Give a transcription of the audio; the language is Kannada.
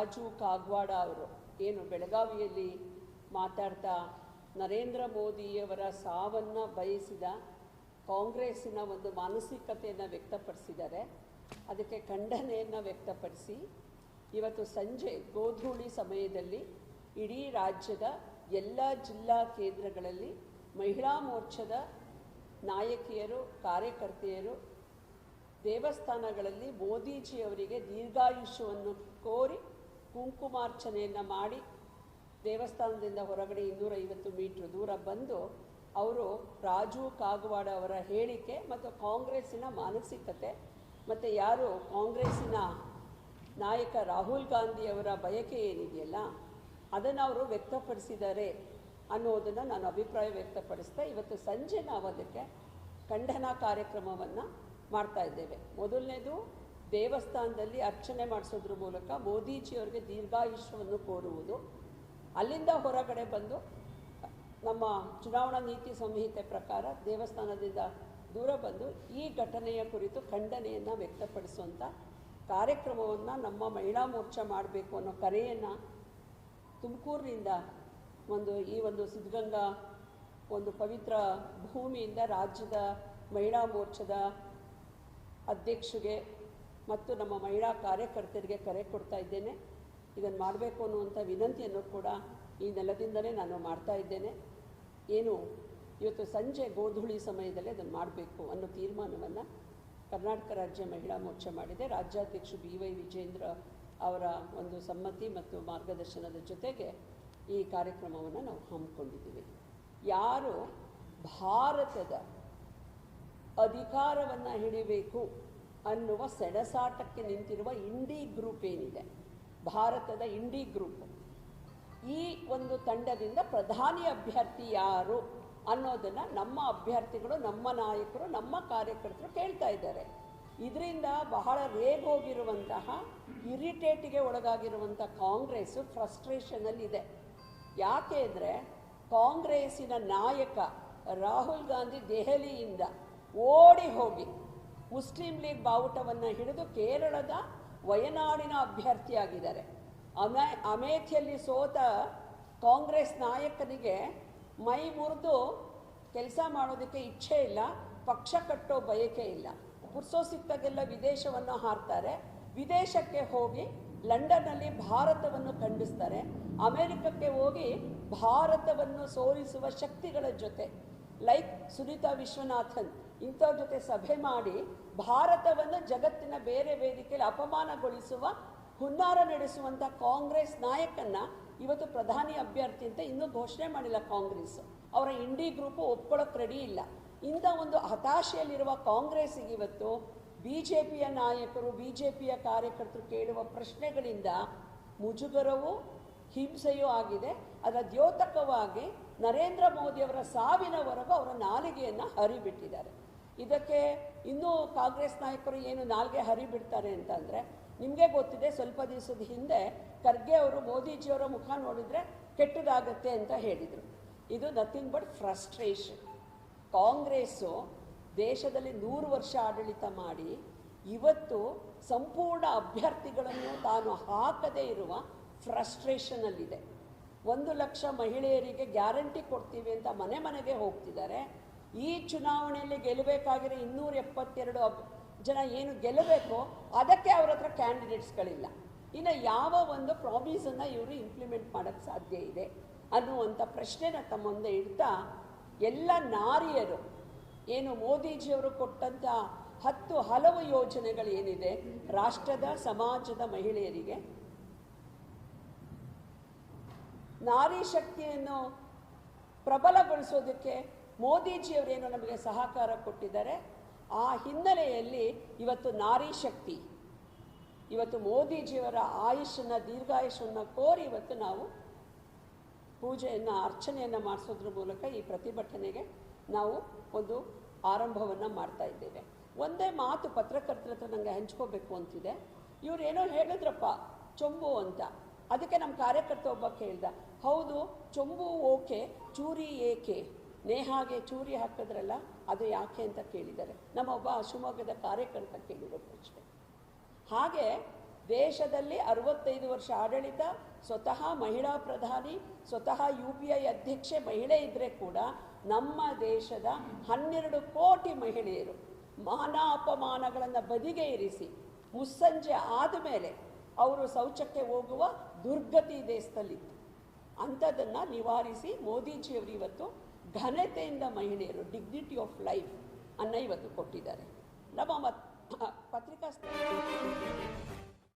ರಾಜು ಕಾಗ್ವಾಡ ಅವರು. ಏನು ಬೆಳಗಾವಿಯಲ್ಲಿ ಮಾತಾಡ್ತಾ ನರೇಂದ್ರ ಮೋದಿಯವರ ಸಾವನ್ನು ಬಯಸಿದ ಕಾಂಗ್ರೆಸ್ಸಿನ ಒಂದು ಮಾನಸಿಕತೆಯನ್ನು ವ್ಯಕ್ತಪಡಿಸಿದ್ದಾರೆ. ಅದಕ್ಕೆ ಖಂಡನೆಯನ್ನು ವ್ಯಕ್ತಪಡಿಸಿ. ಇವತ್ತು ಸಂಜೆ ಗೋಧೂಳಿ ಸಮಯದಲ್ಲಿ ಇಡೀ ರಾಜ್ಯದ ಎಲ್ಲ ಜಿಲ್ಲಾ ಕೇಂದ್ರಗಳಲ್ಲಿ ಮಹಿಳಾ ಮೋರ್ಚಾದ ನಾಯಕಿಯರು, ಕಾರ್ಯಕರ್ತೆಯರು ದೇವಸ್ಥಾನಗಳಲ್ಲಿ ಮೋದಿಜಿಯವರಿಗೆ ದೀರ್ಘಾಯುಷ್ಯವನ್ನು ಕೋರಿ ಕುಂಕುಮಾರ್ಚನೆಯನ್ನು ಮಾಡಿ ದೇವಸ್ಥಾನದಿಂದ ಹೊರಗಡೆ ಇನ್ನೂರೈವತ್ತು ಮೀಟ್ರ್ ದೂರ ಬಂದು ಅವರು ರಾಜು ಕಾಗವಾಡ ಅವರ ಹೇಳಿಕೆ ಮತ್ತು ಕಾಂಗ್ರೆಸ್ಸಿನ ಮಾನಸಿಕತೆ ಮತ್ತು ಯಾರು ಕಾಂಗ್ರೆಸ್ಸಿನ ನಾಯಕ ರಾಹುಲ್ ಗಾಂಧಿಯವರ ಬಯಕೆ ಏನಿದೆಯಲ್ಲ, ಅದನ್ನು ಅವರು ವ್ಯಕ್ತಪಡಿಸಿದ್ದಾರೆ ಅನ್ನೋದನ್ನು ನಾನು ಅಭಿಪ್ರಾಯ ವ್ಯಕ್ತಪಡಿಸ್ತಾ ಇವತ್ತು ಸಂಜೆ ನಾವು ಅದಕ್ಕೆ ಖಂಡನಾ ಕಾರ್ಯಕ್ರಮವನ್ನು ಮಾಡ್ತಾ ಇದ್ದೇವೆ. ಮೊದಲನೇದು ದೇವಸ್ಥಾನದಲ್ಲಿ ಅರ್ಚನೆ ಮಾಡಿಸೋದ್ರ ಮೂಲಕ ಮೋದಿಜಿಯವರಿಗೆ ದೀರ್ಘಾಯುಷ್ಯವನ್ನು ಕೋರುವುದು. ಅಲ್ಲಿಂದ ಹೊರಗಡೆ ಬಂದು ನಮ್ಮ ಚುನಾವಣಾ ನೀತಿ ಸಂಹಿತೆ ಪ್ರಕಾರ ದೇವಸ್ಥಾನದಿಂದ ದೂರ ಬಂದು ಈ ಘಟನೆಯ ಕುರಿತು ಖಂಡನೆಯನ್ನು ವ್ಯಕ್ತಪಡಿಸುವಂಥ ಕಾರ್ಯಕ್ರಮವನ್ನು ನಮ್ಮ ಮಹಿಳಾ ಮೋರ್ಚಾ ಮಾಡಬೇಕು ಅನ್ನೋ ಕರೆಯನ್ನು ತುಮಕೂರಿನಿಂದ ಒಂದು ಈ ಒಂದು ಸಿದ್ಧಗಂಗಾ ಒಂದು ಪವಿತ್ರ ಭೂಮಿಯಿಂದ ರಾಜ್ಯದ ಮಹಿಳಾ ಮೋರ್ಚಾದ ಅಧ್ಯಕ್ಷಗೆ ಮತ್ತು ನಮ್ಮ ಮಹಿಳಾ ಕಾರ್ಯಕರ್ತರಿಗೆ ಕರೆ ಕೊಡ್ತಾ ಇದ್ದೇನೆ. ಇದನ್ನು ಮಾಡಬೇಕು ಅನ್ನುವಂಥ ವಿನಂತಿಯನ್ನು ಕೂಡ ಈ ನೆಲದಿಂದಲೇ ನಾನು ಮಾಡ್ತಾ ಇದ್ದೇನೆ. ಏನು, ಇವತ್ತು ಸಂಜೆ ಗೋಧುಳಿ ಸಮಯದಲ್ಲಿ ಅದನ್ನು ಮಾಡಬೇಕು ಅನ್ನೋ ತೀರ್ಮಾನವನ್ನು ಕರ್ನಾಟಕ ರಾಜ್ಯ ಮಹಿಳಾ ಮೋರ್ಚಾ ಮಾಡಿದೆ. ರಾಜ್ಯಾಧ್ಯಕ್ಷ ಬಿ ವೈ ವಿಜೇಂದ್ರ ಅವರ ಒಂದು ಸಮ್ಮತಿ ಮತ್ತು ಮಾರ್ಗದರ್ಶನದ ಜೊತೆಗೆ ಈ ಕಾರ್ಯಕ್ರಮವನ್ನು ನಾವು ಹಮ್ಮಿಕೊಂಡಿದ್ದೀವಿ. ಯಾರು ಭಾರತದ ಅಧಿಕಾರವನ್ನು ಹಿಡಿಬೇಕು ಅನ್ನುವ ಸೆಣಸಾಟಕ್ಕೆ ನಿಂತಿರುವ ಇಂಡಿ ಗ್ರೂಪ್ ಏನಿದೆ? ಭಾರತದ ಇಂಡಿ ಗ್ರೂಪ್. ಈ ಒಂದು ತಂಡದಿಂದ ಪ್ರಧಾನಿ ಅಭ್ಯರ್ಥಿ ಯಾರು ಅನ್ನೋದನ್ನು ನಮ್ಮ ಅಭ್ಯರ್ಥಿಗಳು, ನಮ್ಮ ನಾಯಕರು, ನಮ್ಮ ಕಾರ್ಯಕರ್ತರು ಕೇಳ್ತಾ ಇದ್ದಾರೆ. ಇದರಿಂದ ಬಹಳ ರೇಗೋಗಿರುವಂತಹ ಇರಿಟೇಟಿಗೆ ಒಳಗಾಗಿರುವಂಥ ಕಾಂಗ್ರೆಸ್ಸು ಫ್ರಸ್ಟ್ರೇಷನಲ್ಲಿದೆ. ಯಾಕೆ ಅಂದರೆ ಕಾಂಗ್ರೆಸ್ಸಿನ ನಾಯಕ ರಾಹುಲ್ ಗಾಂಧಿ ದೆಹಲಿಯಿಂದ ಓಡಿ ಹೋಗಿ ಮುಸ್ಲಿಂ ಲೀಗ್ ಬಾವುಟವನ್ನು ಹಿಡಿದು ಕೇರಳದ ವಯನಾಡಿನ ಅಭ್ಯರ್ಥಿಯಾಗಿದ್ದಾರೆ. ಅಮೆ, ಅಮೇಥಿಯಲ್ಲಿ ಸೋತ ಕಾಂಗ್ರೆಸ್ ನಾಯಕನಿಗೆ ಮೈ ಮುರಿದು ಕೆಲಸ ಮಾಡೋದಕ್ಕೆ ಇಚ್ಛೆ ಇಲ್ಲ, ಪಕ್ಷ ಕಟ್ಟೋ ಬಯಕೆ ಇಲ್ಲ. ಪುರ್ಸೋ ಸಿಕ್ಕಾಗೆಲ್ಲ ವಿದೇಶವನ್ನು ಹಾರ್ತಾರೆ. ವಿದೇಶಕ್ಕೆ ಹೋಗಿ ಲಂಡನ್ನಲ್ಲಿ ಭಾರತವನ್ನು ಖಂಡಿಸ್ತಾರೆ. ಅಮೆರಿಕಕ್ಕೆ ಹೋಗಿ ಭಾರತವನ್ನು ಸೋಲಿಸುವ ಶಕ್ತಿಗಳ ಜೊತೆ. ಲೈಕ್ ಸುನೀತಾ ವಿಶ್ವನಾಥನ್ ಇಂಥವ್ರ ಜೊತೆ ಸಭೆ ಮಾಡಿ ಭಾರತವನ್ನು ಜಗತ್ತಿನ ಬೇರೆ ವೇದಿಕೆಯಲ್ಲಿ ಅಪಮಾನಗೊಳಿಸುವ ಹುನ್ನಾರ ನಡೆಸುವಂಥ ಕಾಂಗ್ರೆಸ್ ನಾಯಕನ್ನ ಇವತ್ತು ಪ್ರಧಾನಿ ಅಭ್ಯರ್ಥಿ ಅಂತ ಇನ್ನೂ ಘೋಷಣೆ ಮಾಡಿಲ್ಲ ಕಾಂಗ್ರೆಸ್. ಅವರ ಇಂಡಿ ಗ್ರೂಪು ಒಪ್ಕೊಳ್ಳೋಕೆ ರೆಡಿ ಇಲ್ಲ. ಇಂಥ ಒಂದು ಹತಾಶೆಯಲ್ಲಿರುವ ಕಾಂಗ್ರೆಸ್ಸಿಗೆ ಇವತ್ತು ಬಿ ಜೆ ಪಿಯ ನಾಯಕರು ಬಿ ಜೆ ಪಿಯ ಕಾರ್ಯಕರ್ತರು ಕೇಳುವ ಪ್ರಶ್ನೆಗಳಿಂದ ಮುಜುಗರವೂ ಹಿಂಸೆಯೂ ಆಗಿದೆ. ಅದರ ದ್ಯೋತಕವಾಗಿ ನರೇಂದ್ರ ಮೋದಿಯವರ ಸಾವಿನವರೆಗೂ ಅವರ ನಾಲಿಗೆಯನ್ನು ಹರಿಬಿಟ್ಟಿದ್ದಾರೆ. ಇದಕ್ಕೆ ಇನ್ನೂ ಕಾಂಗ್ರೆಸ್ ನಾಯಕರು ಏನು ನಾಲ್ಗೆ ಹರಿಬಿಡ್ತಾರೆ ಅಂತಂದರೆ, ನಿಮಗೆ ಗೊತ್ತಿದೆ ಸ್ವಲ್ಪ ದಿವಸದ ಹಿಂದೆ ಖರ್ಗೆ ಅವರು ಮೋದಿಜಿಯವರ ಮುಖ ನೋಡಿದರೆ ಕೆಟ್ಟದಾಗತ್ತೆ ಅಂತ ಹೇಳಿದರು. ಇದು ನಥಿಂಗ್ ಬಟ್ ಫ್ರಸ್ಟ್ರೇಷನ್ ಕಾಂಗ್ರೆಸ್ಸು ದೇಶದಲ್ಲಿ ನೂರು ವರ್ಷ ಆಡಳಿತ ಮಾಡಿ, ಇವತ್ತು ಸಂಪೂರ್ಣ ಅಭ್ಯರ್ಥಿಗಳನ್ನು ತಾನು ಹಾಕದೇ ಇರುವ ಫ್ರಸ್ಟ್ರೇಷನಲ್ಲಿದೆ ಒಂದು ಲಕ್ಷ ಮಹಿಳೆಯರಿಗೆ ಗ್ಯಾರಂಟಿ ಕೊಡ್ತೀವಿ ಅಂತ ಮನೆ ಮನೆಗೆ ಹೋಗ್ತಿದ್ದಾರೆ. ಈ ಚುನಾವಣೆಯಲ್ಲಿ ಗೆಲ್ಲಬೇಕಾಗಿರೋ ಇನ್ನೂರ ಎಪ್ಪತ್ತೆರಡು ಜನ ಏನು ಗೆಲ್ಲಬೇಕೋ ಅದಕ್ಕೆ ಅವ್ರ ಹತ್ರ ಕ್ಯಾಂಡಿಡೇಟ್ಸ್ಗಳಿಲ್ಲ ಇನ್ನು ಯಾವ ಒಂದು ಪ್ರಾಮಿಸನ್ನು ಇವರು ಇಂಪ್ಲಿಮೆಂಟ್ ಮಾಡೋಕ್ಕೆ ಸಾಧ್ಯ ಇದೆ ಅನ್ನುವಂಥ ಪ್ರಶ್ನೆನ ತಮ್ಮ ಮುಂದೆ ಇಡ್ತಾ ಎಲ್ಲ ನಾರಿಯರು, ಏನು ಮೋದಿಜಿಯವರು ಕೊಟ್ಟಂಥ ಹತ್ತು ಹಲವು ಯೋಜನೆಗಳು ಏನಿದೆ, ರಾಷ್ಟ್ರದ, ಸಮಾಜದ ಮಹಿಳೆಯರಿಗೆ ನಾರಿ ಶಕ್ತಿಯನ್ನು ಪ್ರಬಲಗೊಳಿಸೋದಕ್ಕೆ ಮೋದಿಜಿಯವರೇನು ನಮಗೆ ಸಹಕಾರ ಕೊಟ್ಟಿದ್ದಾರೆ? ಆ ಹಿನ್ನೆಲೆಯಲ್ಲಿ ಇವತ್ತು ನಾರಿ ಶಕ್ತಿ, ಇವತ್ತು ಮೋದಿಜಿಯವರ ಆಯುಷನ್ನು ದೀರ್ಘಾಯುಷನ್ನು ಕೋರಿ ಇವತ್ತು ನಾವು ಪೂಜೆಯನ್ನು, ಅರ್ಚನೆಯನ್ನು ಮಾಡಿಸೋದ್ರ ಮೂಲಕ ಈ ಪ್ರತಿಭಟನೆಗೆ ನಾವು ಒಂದು ಆರಂಭವನ್ನು ಮಾಡ್ತಾ ಇದ್ದೇವೆ. ಒಂದೇ ಮಾತು ಪತ್ರಕರ್ತರ ಹತ್ರ ನನಗೆ ಹಂಚ್ಕೋಬೇಕು ಅಂತಿದೆ. ಇವ್ರು ಏನೋ ಹೇಳಿದ್ರಪ್ಪ, ಚೊಂಬು ಅಂತ. ಅದಕ್ಕೆ ನಮ್ಮ ಕಾರ್ಯಕರ್ತ ಒಬ್ಬ ಕೇಳ್ದ, ಹೌದು, ಚೊಂಬು ಓಕೆ, ಚೂರಿ ಏಕೆ? ನೇಹಾಗೆ ಚೂರಿ ಹಾಕಿದ್ರಲ್ಲ, ಅದು ಯಾಕೆ ಅಂತ ಕೇಳಿದ್ದಾರೆ ನಮ್ಮ ಒಬ್ಬ ಶಿವಮೊಗ್ಗದ ಕಾರ್ಯಕರ್ತ ಕೇಳಿರೋ ಪ್ರಶ್ನೆ ಹಾಗೆ ದೇಶದಲ್ಲಿ ಅರವತ್ತೈದು ವರ್ಷ ಆಡಳಿತ, ಸ್ವತಃ ಮಹಿಳಾ ಪ್ರಧಾನಿ, ಸ್ವತಃ ಯು ಪಿ ಐ ಅಧ್ಯಕ್ಷೆ ಮಹಿಳೆ ಇದ್ದರೆ ಕೂಡ ನಮ್ಮ ದೇಶದ ಹನ್ನೆರಡು ಕೋಟಿ ಮಹಿಳೆಯರು ಮಾನ ಅಪಮಾನಗಳನ್ನು ಬದಿಗೆ ಇರಿಸಿ, ಮುಸ್ಸಂಜೆ ಆದಮೇಲೆ ಅವರು ಶೌಚಕ್ಕೆ ಹೋಗುವ ದುರ್ಗತಿ ದೇಶದಲ್ಲಿತ್ತು. ಅಂಥದ್ದನ್ನು ನಿವಾರಿಸಿ ಮೋದಿಜಿಯವರು ಇವತ್ತು ಘನತೆಯಿಂದ ಮಹಿಳೆಯರು ಡಿಗ್ನಿಟಿ ಆಫ್ ಲೈಫ್ ಅನ್ನ ಇವತ್ತು ಕೊಟ್ಟಿದ್ದಾರೆ ನಮ್ಮ ಪತ್ರಿಕಾ